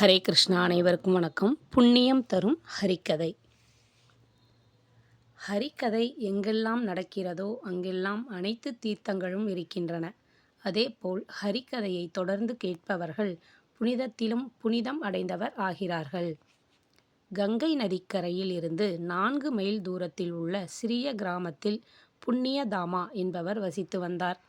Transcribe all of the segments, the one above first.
ஹரே கிருஷ்ணா அனைவருக்கும் வணக்கம். புண்ணியம் தரும் ஹரிக்கதை. ஹரிக்கதை எங்கெல்லாம் நடக்கிறதோ அங்கெல்லாம் அனைத்து தீர்த்தங்களும் இருக்கின்றன. அதேபோல் ஹரிக்கதையை தொடர்ந்து கேட்பவர்கள் புனிதத்திலும் புனிதம் அடைந்தவர் ஆகிறார்கள். கங்கை நதிக்கரையில் இருந்து நான்கு மைல் தூரத்தில் உள்ள சிறிய கிராமத்தில் புண்ணியதாமா என்பவர் வசித்து வந்தார்.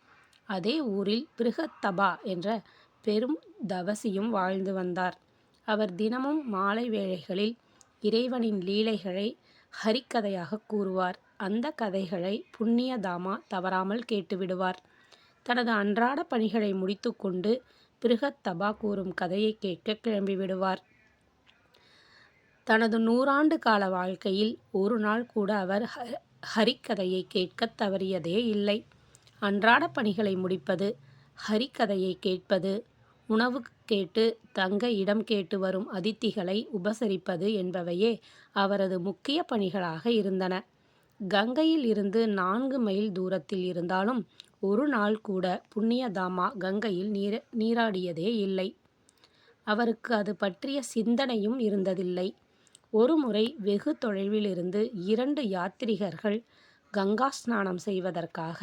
அதே ஊரில் பிருகத்தபா என்ற பெரும் தவசியும் வாழ்ந்து வந்தார். அவர் தினமும் மாலை வேளைகளில் இறைவனின் லீலைகளை ஹரிக்கதையாக கூறுவார். அந்த கதைகளை புண்ணியதாமா தவறாமல் கேட்டுவிடுவார். தனது அன்றாட பணிகளை முடித்துக்கொண்டு பிருகத்தபா கூறும் கதையை கேட்க கிளம்பிவிடுவார். தனது நூறாண்டு கால வாழ்க்கையில் ஒரு நாள் கூட அவர் ஹ- ஹரிக்கதையை கேட்க தவறியதே இல்லை. அன்றாட பணிகளை முடிப்பது ஹரிக்கதையை கேட்பது உணவு கேட்டு தங்க இடம் கேட்டு வரும் அதித்திகளை உபசரிப்பது என்பவையே அவரது முக்கிய பணிகளாக இருந்தன. கங்கையில் இருந்து நான்கு மைல் தூரத்தில் இருந்தாலும் ஒரு நாள் கூட புண்ணியதாமா கங்கையில் நீர நீராடியதே இல்லை. அவருக்கு அது பற்றிய சிந்தனையும் இருந்ததில்லை. ஒருமுறை வெகு தொலைவிலிருந்து இரண்டு யாத்திரிகர்கள் கங்கா ஸ்நானம் செய்வதற்காக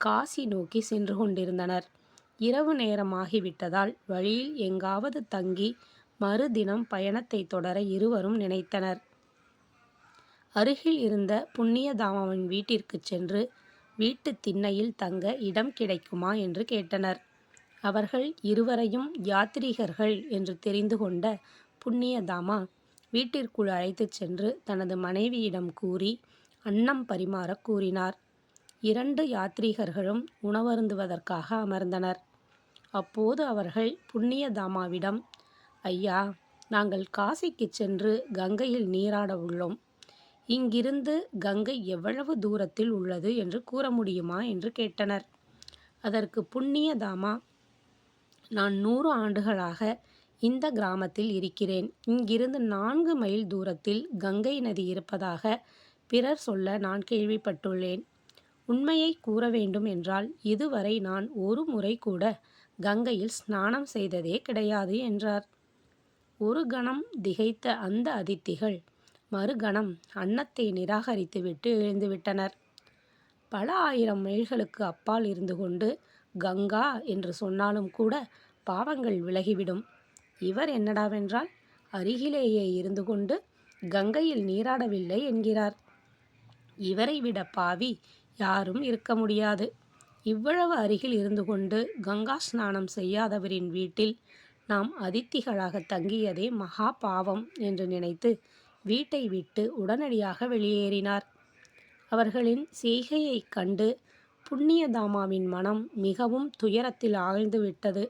காசி நோக்கி சென்று கொண்டிருந்தனர். இரவு நேரமாகிவிட்டதால் வழியில் எங்காவது தங்கி மறுதினம் பயணத்தை தொடர இருவரும் நினைத்தனர். அருகில் இருந்த புண்ணியதாமாவின் வீட்டிற்கு சென்று வீட்டு திண்ணையில் தங்க இடம் கிடைக்குமா என்று கேட்டனர். அவர்கள் இருவரையும் யாத்ரீகர்கள் என்று தெரிந்து கொண்ட புண்ணியதாமா வீட்டிற்குள் அழைத்துச் சென்று தனது மனைவியிடம் கூறி அன்னம் பரிமாறக் கூறினார். இரண்டு யாத்ரீகர்களும் உணவருந்துவதற்காக அமர்ந்தனர். அப்போது அவர்கள் புண்ணியதாமாவிடம் ஐயா நாங்கள் காசிக்கு சென்று கங்கையில் நீராட உள்ளோம். இங்கிருந்து கங்கை எவ்வளவு தூரத்தில் உள்ளது என்று கூற முடியுமா? என்று கேட்டனர். அதற்கு புண்ணியதாமா நான் நூறு ஆண்டுகளாக இந்த கிராமத்தில் இருக்கிறேன். இங்கிருந்து நான்கு மைல் தூரத்தில் கங்கை நதி இருப்பதாக பிறர் சொல்ல நான் கேள்விப்பட்டுள்ளேன். உண்மையை கூற வேண்டும் என்றால் இதுவரை நான் ஒரு முறை கூட கங்கையில் ஸ்நானம் செய்ததே கிடையாது என்றார். ஒரு கணம் திகைத்த அந்த அதித்திகள் மறுகணம் அன்னத்தை நிராகரித்துவிட்டு எழுந்துவிட்டனர். பல ஆயிரம் மைல்களுக்கு அப்பால் இருந்து கொண்டு கங்கா என்று சொன்னாலும் கூட பாவங்கள் விலகிவிடும். இவர் என்னடாவென்றால் அருகிலேயே இருந்து கொண்டு கங்கையில் நீராடவில்லை என்கிறார். இவரை விட பாவி யாரும் இருக்க முடியாது. இவ்வளவு அருகில் இருந்து கொண்டு கங்கா ஸ்நானம் செய்யாதவரின் வீட்டில் நாம் அதித்திகளாக தங்கியதே மகா பாவம் என்று நினைத்து வீட்டை விட்டு உடனடியாக வெளியேறினார். அவர்களின் செய்கையைக் கண்டு புண்ணியதாமாவின் மனம் மிகவும் துயரத்தில் ஆழ்ந்து விட்டது.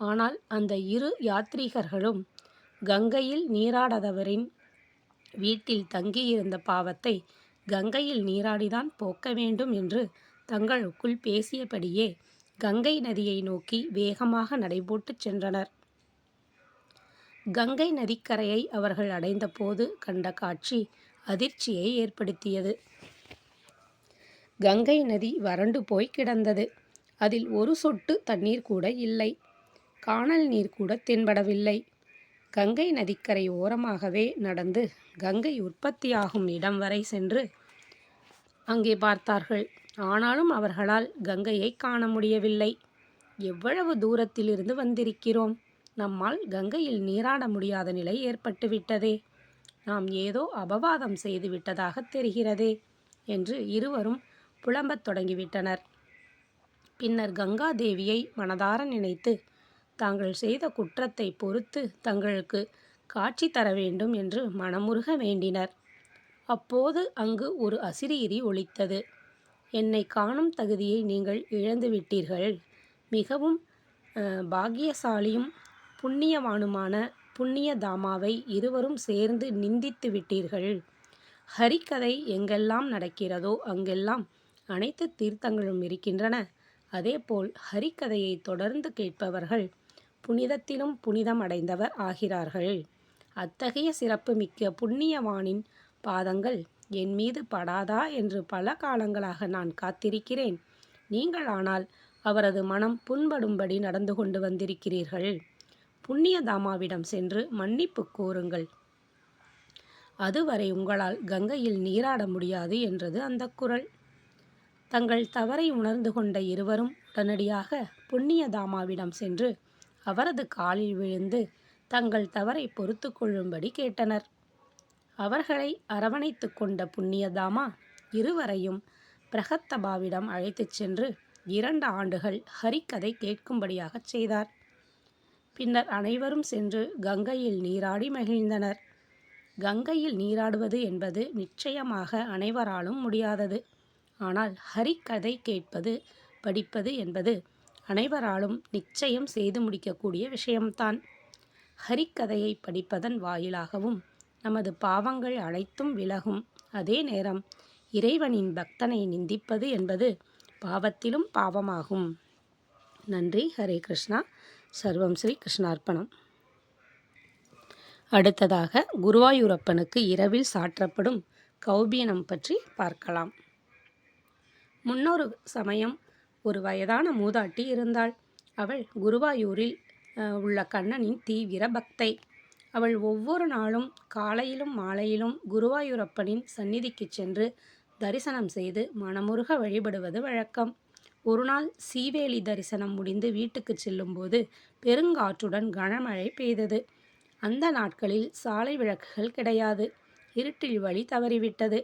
ஆனால் அந்த இரு யாத்ரீகர்களும் கங்கையில் நீராடாதவரின் வீட்டில் தங்கியிருந்த பாவத்தை கங்கையில் நீராடிதான் போக்க வேண்டும் என்று தங்களுக்குள் பேசியபடியே கங்கை நதியை நோக்கி வேகமாக நடைபோட்டுச் சென்றனர். கங்கை நதிக்கரையை அவர்கள் அடைந்தபோது கண்ட காட்சி அதிர்ச்சியை ஏற்படுத்தியது. கங்கை நதி வறண்டு போய் கிடந்தது. அதில் ஒரு சொட்டு தண்ணீர் கூட இல்லை. காணல் நீர் கூட தென்படவில்லை. கங்கை நதிக்கரை ஓரமாகவே நடந்து கங்கை உற்பத்தியாகும் இடம் வரை சென்று அங்கே பார்த்தார்கள். ஆனாலும் அவர்களால் கங்கையை காண முடியவில்லை. எவ்வளவு தூரத்திலிருந்து வந்திருக்கிறோம்? நம்மால் கங்கையில் நீராட முடியாத நிலை ஏற்பட்டுவிட்டதே. நாம் ஏதோ அபவாதம் செய்து விட்டதாக தெரிகிறதே என்று இருவரும் புலம்பத் தொடங்கிவிட்டனர். பின்னர் கங்கா தேவியை மனதார நினைத்து தாங்கள் செய்த குற்றத்தை பொறுத்து தங்களுக்கு காட்சி தர வேண்டும் என்று மனமுருக வேண்டினர். அப்போது அங்கு ஒரு அசிரீரி ஒலித்தது. என்னை காணும் தகுதியை நீங்கள் இழந்து விட்டீர்கள் மிகவும் பாக்கியசாலியும் புண்ணியவானுமான புண்ணியதாமாவை இருவரும் சேர்ந்து நிந்தித்து விட்டீர்கள். ஹரிக்கதை எங்கெல்லாம் நடக்கிறதோ அங்கெல்லாம் அனைத்து தீர்த்தங்களும் இருக்கின்றன. அதேபோல் ஹரிக்கதையை தொடர்ந்து கேட்பவர்கள் புனிதத்திலும் புனிதம் அடைந்தவர் ஆகிறார்கள். அத்தகைய சிறப்புமிக்க புண்ணியவானின் பாதங்கள் என் மீது படாதா என்று பல காலங்களாக நான் காத்திருக்கிறேன். நீங்கள் ஆனால் அவரது மனம் புண்படும்படி நடந்து கொண்டு வந்திருக்கிறீர்கள். புண்ணியதாமாவிடம் சென்று மன்னிப்பு கோருங்கள். அதுவரை உங்களால் கங்கையில் நீராட முடியாது என்றது அந்த குரல். தங்கள் தவறை உணர்ந்து கொண்ட இருவரும் உடனடியாக புண்ணியதாமாவிடம் சென்று அவரது காலில் விழுந்து தங்கள் தவறை பொறுத்து கொள்ளும்படி கேட்டனர். அவர்களை அரவணைத்து கொண்ட புண்ணியதாமா இருவரையும் பிரகத்தபாவிடம் அழைத்துச் சென்று இரண்டு ஆண்டுகள் ஹரிக்கதை கேட்கும்படியாகச் செய்தார். பின்னர் அனைவரும் சென்று கங்கையில் நீராடி மகிழ்ந்தனர். கங்கையில் நீராடுவது என்பது நிச்சயமாக அனைவராலும் முடியாதது. ஆனால் ஹரிக்கதை கேட்பது படிப்பது என்பது அனைவராலும் நிச்சயம் செய்து முடிக்கக்கூடிய விஷயம்தான். ஹரிக்கதையை படிப்பதன் வாயிலாகவும் நமது பாவங்கள் அனைத்தும் விலகும். அதே நேரம் இறைவனின் பக்தனை நிந்திப்பது என்பது பாவத்திலும் பாவமாகும். நன்றி. ஹரே கிருஷ்ணா. சர்வம் ஸ்ரீ கிருஷ்ணார்ப்பணம். அடுத்ததாக குருவாயூரப்பனுக்கு இரவில் சாற்றப்படும் கௌபீனம் பற்றி பார்க்கலாம். முன்னொரு சமயம் ஒரு வயதான மூதாட்டி இருந்தாள். அவள் குருவாயூரில் உள்ள கண்ணனின் தீவிர பக்தை. அவள் ஒவ்வொரு நாளும் காலையிலும் மாலையிலும் குருவாயூரப்பனின் சந்நிதிக்கு சென்று தரிசனம் செய்து மனமுருக வழிபடுவது வழக்கம். ஒரு நாள் சீவேலி தரிசனம் முடிந்து வீட்டுக்கு செல்லும்போது பெருங்காற்றுடன் கனமழை பெய்தது. அந்த நாட்களில் சாலை விளக்குகள் கிடையாது. இருட்டில் வழி தவறிவிட்டது.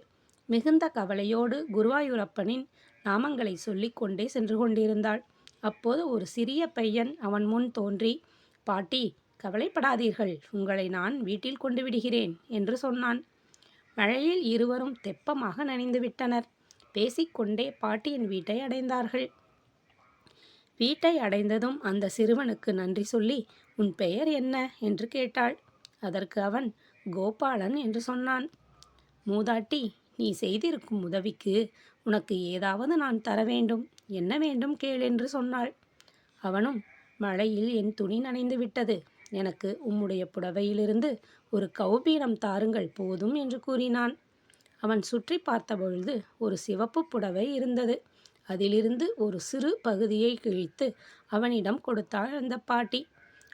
மிகுந்த கவலையோடு குருவாயூரப்பனின் நாமங்களை சொல்லிக்கொண்டே சென்று கொண்டிருந்தாள். அப்போது ஒரு சிறிய பையன் அவன் முன் தோன்றி பாட்டி கவலைப்படாதீர்கள். உங்களை நான் வீட்டில் கொண்டு விடுகிறேன் என்று சொன்னான். மழையில் இருவரும் தெப்பமாக நனைந்து விட்டனர். பேசிக்கொண்டே பாட்டியின் வீட்டை அடைந்தார்கள். வீட்டை அடைந்ததும் அந்த சிறுவனுக்கு நன்றி சொல்லி உன் பெயர் என்ன? என்று கேட்டாள். அதற்கு அவன் கோபாலன் என்று சொன்னான். மூதாட்டி நீ செய்திருக்கும் உதவிக்கு உனக்கு ஏதாவது நான் தர வேண்டும். என்ன வேண்டும் கேள் என்று சொன்னாள். அவனும் மழையில் என் துணி நனைந்து விட்டது. எனக்கு உம்முடைய புடவையிலிருந்து ஒரு கௌபீனம் தாருங்கள் போதும் என்று கூறினான். அவன் சுற்றி பார்த்தபொழுது ஒரு சிவப்பு புடவை இருந்தது. அதிலிருந்து ஒரு சிறு பகுதியை கிழித்து அவனிடம் கொடுத்தாள் அந்த பாட்டி.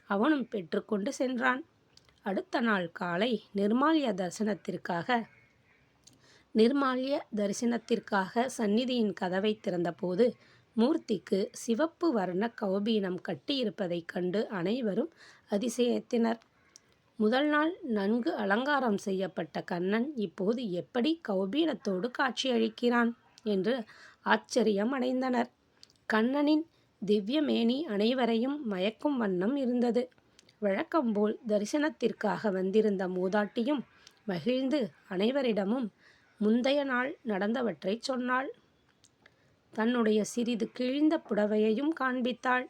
அவனும் பெற்றுக்கொண்டு சென்றான். அடுத்த நாள் காலை நிர்மால்ய தரிசனத்திற்காக நிர்மால்ய தரிசனத்திற்காக சந்நிதியின் கதவை திறந்தபோது மூர்த்திக்கு சிவப்பு வர்ண கௌபீனம் கட்டியிருப்பதைக் கண்டு அனைவரும் அதிசயத்தினர். முதல் நாள் நன்கு அலங்காரம் செய்யப்பட்ட கண்ணன் இப்போது எப்படி கௌபீனத்தோடு காட்சியளிக்கிறான் என்று ஆச்சரியம் அடைந்தனர் கண்ணனின் திவ்யமேனி அனைவரையும் மயக்கும் வண்ணம் இருந்தது. வழக்கம்போல் தரிசனத்திற்காக வந்திருந்த மூதாட்டியும் மகிழ்ந்து அனைவரிடமும் முந்தைய நாள் நடந்தவற்றை சொன்னாள். தன்னுடைய சிறிது கிழிந்த புடவையையும் காண்பித்தாள்.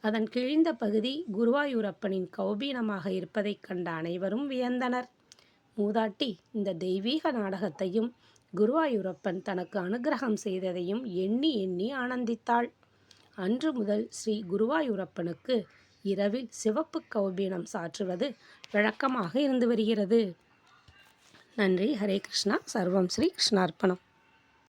அதன் கிழிந்த பகுதி குருவாயூரப்பனின் கௌபீனமாக இருப்பதைக் கண்ட அனைவரும் வியந்தனர். மூதாட்டி இந்த தெய்வீக நாடகத்தையும் குருவாயூரப்பன் தனக்கு அனுக்கிரகம் செய்ததையும் எண்ணி எண்ணி ஆனந்தித்தாள். அன்று முதல் ஸ்ரீ குருவாயூரப்பனுக்கு இரவில் சிவப்பு கௌபீனம் சாற்றுவது வழக்கமாக இருந்து வருகிறது. நன்றி. ஹரே கிருஷ்ணா. சர்வம் ஸ்ரீ கிருஷ்ணார்ப்பணம்.